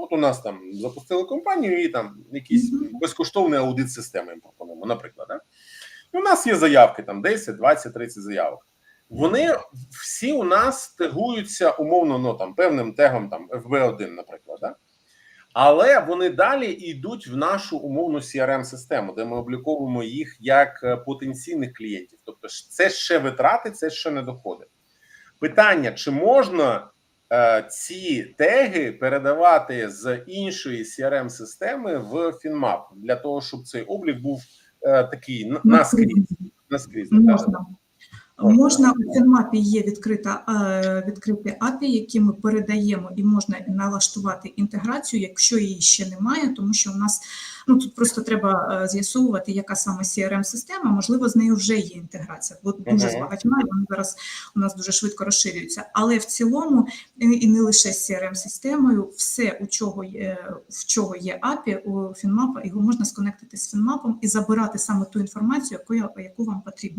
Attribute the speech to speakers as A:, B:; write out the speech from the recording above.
A: От у нас там запустили компанію і там якийсь безкоштовний аудит системи їм пропонуємо, наприклад. Да? І у нас є заявки, там 10, 20, 30 заявок. Вони всі у нас тегуються умовно ну, там, певним тегом там, FB1, наприклад. Да? Але вони далі йдуть в нашу умовну CRM-систему, де ми обліковуємо їх як е, потенційних клієнтів. Тобто, це ще витрати, це ще не доходи. Питання: чи можна ці теги передавати з іншої CRM-системи в FinMap для того, щоб цей облік був е, такий наскрізь, наскрізь.
B: Можна. У Фінмапі є відкрита е, відкриті API, які ми передаємо, і можна налаштувати інтеграцію, якщо її ще немає, тому що у нас ну тут просто треба е, з'ясовувати, яка саме crm система можливо, з нею вже є інтеграція. Бо дуже з багатьма вони зараз у нас дуже швидко розширюються. Але в цілому і не лише з crm системою все, у чого є в чого є API у Фінмапа, його можна сконектити з Фінмапом і забирати саме ту інформацію, яку, яку вам потрібна.